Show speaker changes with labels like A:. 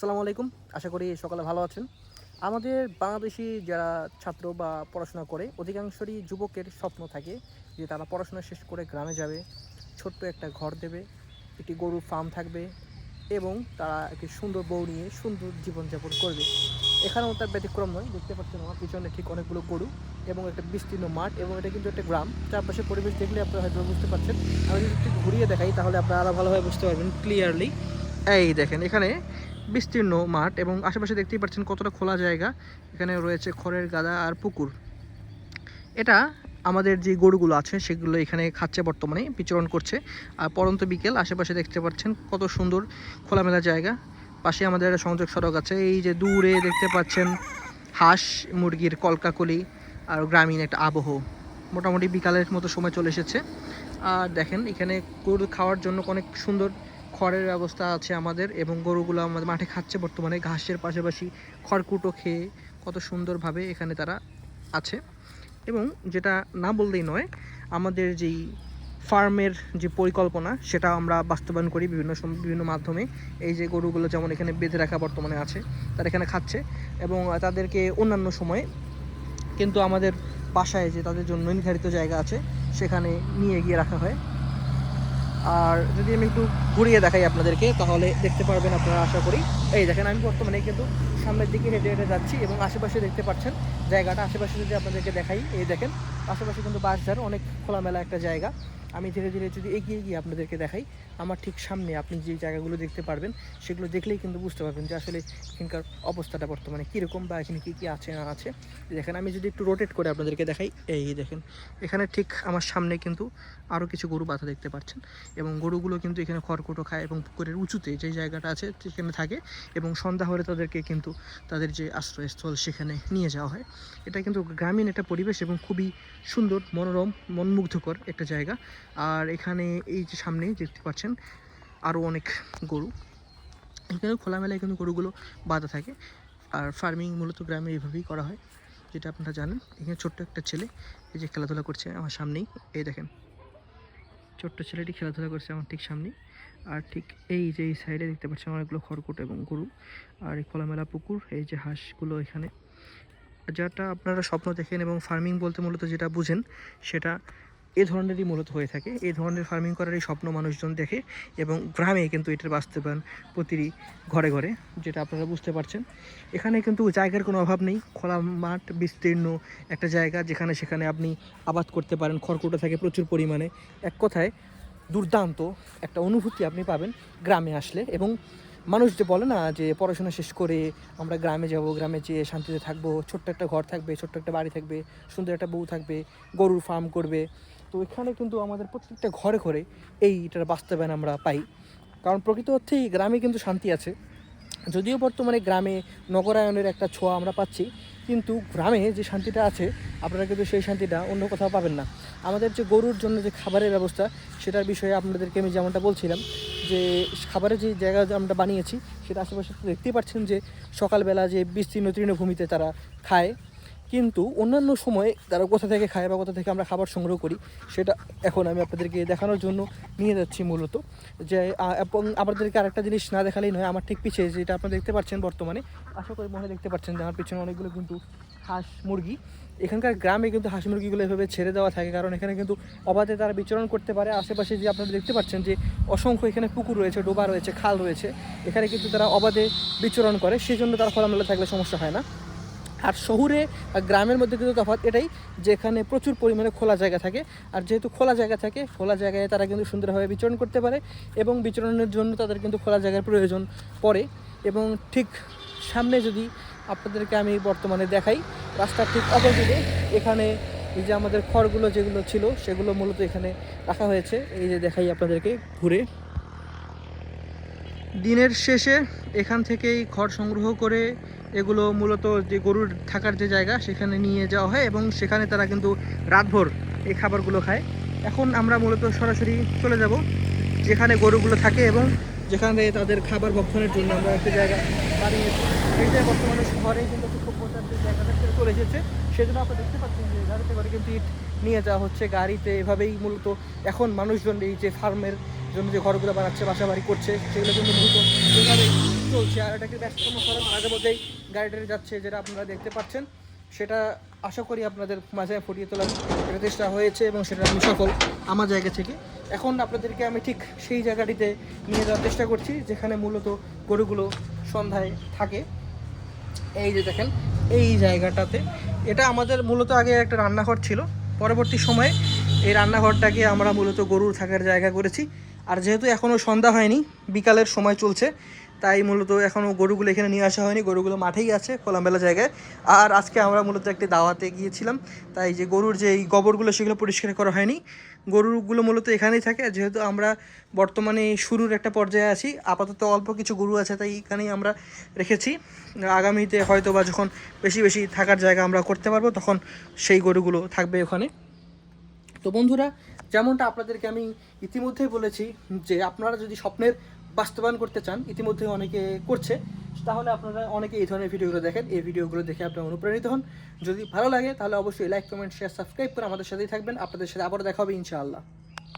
A: আসসালামু আলাইকুম। আশা করি সকালে ভালো আছেন। আমাদের বাংলাদেশি যারা ছাত্র বা পড়াশোনা করে, অধিকাংশরই যুবকের স্বপ্ন থাকে যে তারা পড়াশোনা শেষ করে গ্রামে যাবে, ছোট্ট একটা ঘর দেবে, একটি গরুর ফার্ম থাকবে এবং তারা একটি সুন্দর বউ নিয়ে সুন্দর জীবনযাপন করবে। এখানেও তার ব্যতিক্রম নয়, দেখতে পাচ্ছেন আমার পিছনে ঠিক অনেকগুলো গরু এবং একটা বিস্তীর্ণ মাঠ এবং এটা কিন্তু একটা গ্রাম। চারপাশে পরিবেশ দেখলে আপনারা হয়তো বুঝতে পারছেন। আমি যদি একটু ঘুরিয়ে দেখাই, তাহলে আপনারা আরও ভালোভাবে বুঝতে পারবেন ক্লিয়ারলি এই দেখেন, এখানে বিস্তীর্ণ মাঠ এবং আশেপাশে দেখতেই পাচ্ছেন কতটা খোলা জায়গা। এখানে রয়েছে খড়ের গাদা আর পুকুর। এটা আমাদের যে গরুগুলো আছে, সেগুলো এখানে খাচ্ছে বর্তমানে, বিচরণ করছে। আর পরন্ত বিকেল আশেপাশে দেখতে পাচ্ছেন কত সুন্দর খোলামেলা জায়গা। পাশে আমাদের একটা সংযোগ সড়ক আছে, এই যে দূরে দেখতে পাচ্ছেন হাঁস, মুরগির কলকাকলি আর গ্রামীণ একটা আবহ। মোটামুটি বিকালের মতো সময় চলে এসেছে। আর দেখেন, এখানে গরু খাওয়ার জন্য অনেক সুন্দর খড়ের ব্যবস্থা আছে আমাদের এবং গরুগুলো আমাদের মাঠে খাচ্ছে বর্তমানে। ঘাসের পাশাপাশি খড়কুটো খেয়ে কত সুন্দরভাবে এখানে তারা আছে। এবং যেটা না বললেই নয়, আমাদের যেই ফার্মের যে পরিকল্পনা, সেটা আমরা বাস্তবায়ন করি বিভিন্ন বিভিন্ন মাধ্যমে। এই যে গরুগুলো যেমন এখানে বেঁধে রাখা বর্তমানে আছে, তারা এখানে খাচ্ছে এবং তাদেরকে অন্যান্য সময়ে কিন্তু আমাদের বাসায় যে তাদের জন্য নির্ধারিত জায়গা আছে, সেখানে নিয়ে গিয়ে রাখা হয়। আর যদি আমি একটু ঘুরিয়ে দেখাই আপনাদেরকে, তাহলে দেখতে পারবেন আপনারা আশা করি। এই দেখেন, আমি বর্তমানে কিন্তু সামনের দিকে হেঁটে হেঁটে যাচ্ছি এবং আশেপাশে দেখতে পাচ্ছেন জায়গাটা। আশেপাশে যদি আপনাদেরকে দেখাই, এই দেখেন, আশেপাশে কিন্তু বাস বাঁশঝাড়, অনেক খোলামেলা একটা জায়গা। আমি ধীরে ধীরে যদি এগিয়ে গিয়ে আপনাদেরকে দেখাই, আমার ঠিক সামনে আপনি যে জায়গাগুলো দেখতে পারবেন, সেগুলো দেখলেই কিন্তু বুঝতে পারবেন যে আসলে এখানকার অবস্থাটা বর্তমানে কীরকম বা এখানে কী কী আছে না আছে। দেখেন, আমি যদি একটু রোটেট করে আপনাদেরকে দেখাই, এই দেখেন, এখানে ঠিক আমার সামনে কিন্তু আরও কিছু গরু বাঁধা দেখতে পাচ্ছেন এবং গরুগুলো কিন্তু এখানে খড়কুটো খায় এবং পুকুরের উঁচুতে যে জায়গাটা আছে সেখানে থাকে এবং সন্ধ্যা হলে তাদেরকে কিন্তু তাদের যে আশ্রয়স্থল সেখানে নিয়ে যাওয়া হয়। এটা কিন্তু গ্রামীণ একটা পরিবেশ এবং খুবই সুন্দর, মনোরম, মনমুগ্ধকর একটা জায়গা। আর এখানে এই যে সামনে দেখতে পাচ্ছেন আরও অনেক গরু। এখানে খোলামেলায় কিন্তু গরুগুলো বাঁধা থাকে। আর ফার্মিং মূলত গ্রামে এইভাবেই করা হয়, যেটা আপনারা জানেন। এখানে ছোট্ট একটা ছেলে এই যে খেলাধুলা করছে আমার সামনেই। এই দেখেন, ছোট্ট ছেলেটি খেলাধুলা করছে আমার ঠিক সামনেই। আর ঠিক এই যে এই সাইডে দেখতে পাচ্ছেন অনেকগুলো খড়কুট এবং গরু। আর এই খোলামেলা পুকুর, এই যে হাঁসগুলো এখানে। যেটা আপনারা স্বপ্ন দেখেন এবং ফার্মিং বলতে মূলত যেটা বুঝেন, সেটা এ ধরনেরই মূলত হয়ে থাকে। এই ধরনের ফার্মিং করারই স্বপ্ন মানুষজন দেখে এবং গ্রামে কিন্তু এটার বাস্তবায়ন প্রতিটি ঘরে ঘরে, যেটা আপনারা বুঝতে পারছেন। এখানে কিন্তু জায়গার কোনো অভাব নেই। খোলা মাঠ, বিস্তীর্ণ একটা জায়গা যেখানে সেখানে আপনি আবাদ করতে পারেন। খড়কুটো থাকে প্রচুর পরিমাণে। এক কথায় দুর্দান্ত একটা অনুভূতি আপনি পাবেন গ্রামে আসলে এবং মানুষ যে বলে না যে পড়াশোনা শেষ করে আমরা গ্রামে যাব, গ্রামে যেয়ে শান্তিতে থাকব, ছোট্ট একটা ঘর থাকবে, ছোট্ট একটা বাড়ি থাকবে, সুন্দর একটা বউ থাকবে, গরুর ফার্ম করবে। তো এখানে কিন্তু আমাদের প্রত্যেকটা ঘরে ঘরে এইটার বাস্তবায়ন আমরা পাই। কারণ প্রকৃত অর্থেই গ্রামে কিন্তু শান্তি আছে। যদিও বর্তমানে গ্রামে নগরায়নের একটা ছোঁয়া আমরা পাচ্ছি, কিন্তু গ্রামে যে শান্তিটা আছে, আপনারা কিন্তু সেই শান্তিটা অন্য কোথাও পাবেন না। আমাদের যে গরুর জন্য যে খাবারের ব্যবস্থা, সেটার বিষয়ে আপনাদেরকে আমি যেমনটা বলছিলাম, যে খাবারের যে জায়গা আমরা বানিয়েছি, সেটা আশেপাশে দেখতেই পাচ্ছেন যে সকালবেলা যে বিস্তীর্ণ তৃণভূমিতে তারা খায় কিন্তু অন্যান্য সময়ে তারা কোথা থেকে খায় বা কোথা থেকে আমরা খাবার সংগ্রহ করি, সেটা এখন আমি আপনাদেরকে দেখানোর জন্য নিয়ে যাচ্ছি মূলত। যে এবং আপনাদেরকে আরেকটা জিনিস না দেখালেই নয়, আমার ঠিক পিছিয়ে যেটা আপনারা দেখতে পাচ্ছেন বর্তমানে, আশা করি মনে দেখতে পাচ্ছেন যে আমার পিছনে অনেকগুলো কিন্তু হাঁস মুরগি। এখানকার গ্রামে কিন্তু হাঁস মুরগিগুলো এভাবে ছেড়ে দেওয়া থাকে, কারণ এখানে কিন্তু অবাধে তারা বিচরণ করতে পারে। আশেপাশে যে আপনারা দেখতে পাচ্ছেন যে অসংখ্য এখানে পুকুর রয়েছে, ডোবা রয়েছে, খাল রয়েছে। এখানে কিন্তু তারা অবাধে বিচরণ করে সেই জন্য তারা খোলামেলা থাকলে সমস্যা হয় না। আর শহুরে গ্রামের মধ্যে কিন্তু তফাৎ এটাই যে এখানে প্রচুর পরিমাণে খোলা জায়গা থাকে। আর যেহেতু খোলা জায়গা থাকে, খোলা জায়গায় তারা কিন্তু সুন্দরভাবে বিচরণ করতে পারে এবং বিচরণের জন্য তাদের কিন্তু খোলা জায়গার প্রয়োজন পড়ে। এবং ঠিক সামনে যদি আপনাদেরকে আমি বর্তমানে দেখাই, রাস্তার ঠিক অপোজিটে এখানে এই যে আমাদের খড়গুলো যেগুলো ছিল, সেগুলো মূলত এখানে রাখা হয়েছে। এই যে দেখাই আপনাদেরকে ঘুরে। দিনের শেষে এখান থেকেই খড় সংগ্রহ করে এগুলো মূলত যে গরুর থাকার যে জায়গা, সেখানে নিয়ে যাওয়া হয় এবং সেখানে তারা কিন্তু রাতভর এই খাবারগুলো খায়। এখন আমরা মূলত সরাসরি চলে যাব, যেখানে গরুগুলো থাকে এবং যেখানে তাদের খাবার ভক্ষণের জন্য আমরা একটা জায়গা বানিয়েছি এই যে বর্তমানে শহরে কিন্তু সভ্যতার যে জায়গাটা চলে এসেছে। সেজন্য আপনারা দেখতে পাচ্ছেন যে গাড়িতে করে কিন্তু ইট নিয়ে যাওয়া হচ্ছে। গাড়িতে এভাবেই মূলত এখন মানুষজন এই যে ফার্মের যে ঘরগুলো বানাচ্ছে বাসা বাড়ি করছে সেগুলো কিন্তু এভাবেই চলছে। আর এটাকে ব্যস্ততম সড়ক মাঝে মধ্যেই গাড়ি টাড়ি যাচ্ছে, যেটা আপনারা দেখতে পাচ্ছেন, সেটা আশা করি আপনাদের মাঝে ফুটিয়ে তোলার একটা চেষ্টা হয়েছে এবং সেটা আমি সফল আমার জায়গা থেকে। এখন আপনাদেরকে আমি ঠিক সেই জায়গাটিতে নিয়ে যাওয়ার চেষ্টা করছি, যেখানে মূলত গরুগুলো সন্ধ্যায় থাকে। এই যে দেখেন, এই জায়গাটাতে। এটা আমাদের মূলত আগে একটা রান্নাঘর ছিল। পরবর্তী সময়ে এই রান্নাঘরটাকে আমরা মূলত গরুর থাকার জায়গা করেছি। আর যেহেতু এখনও সন্ধ্যা হয়নি, বিকালের সময় চলছে, তাই মূলত এখনও গরুগুলো এখানে নিয়ে আসা হয়নি, গরুগুলো মাঠেই আছে খোলামেলা জায়গায়। আর আজকে আমরা মূলত একটি দাওয়াতে গিয়েছিলাম, তাই যে গরুর যে এই গোবরগুলো সেগুলো পরিষ্কার করা হয়নি। গরুগুলো মূলত এখানেই থাকে, যেহেতু আমরা বর্তমানে শুরুর একটা পর্যায়ে আছি, আপাতত অল্প কিছু গরু আছে, তাই এখানেই আমরা রেখেছি। আগামীতে হয়তো বা যখন বেশি বেশি থাকার জায়গা আমরা করতে পারব, তখন সেই গরুগুলো থাকবে ওখানে। তো বন্ধুরা, যেমনটা আপনাদেরকে আমি ইতিমধ্যেই বলেছি যে আপনারা যদি স্বপ্নের বাস্তবায়ন করতে চান, ইতিমধ্যে অনেকে করছে, তাহলে আপনারা অনেকে এই ধরনের ভিডিওগুলো দেখেন। এই ভিডিওগুলো দেখে আপনারা অনুপ্রাণিত হন। যদি ভালো লাগে, তাহলে অবশ্যই লাইক কমেন্ট শেয়ার সাবস্ক্রাইব করে আমাদের সাথেই থাকবেন। আপনাদের সাথে আবারও দেখা হবে ইনশাআল্লাহ।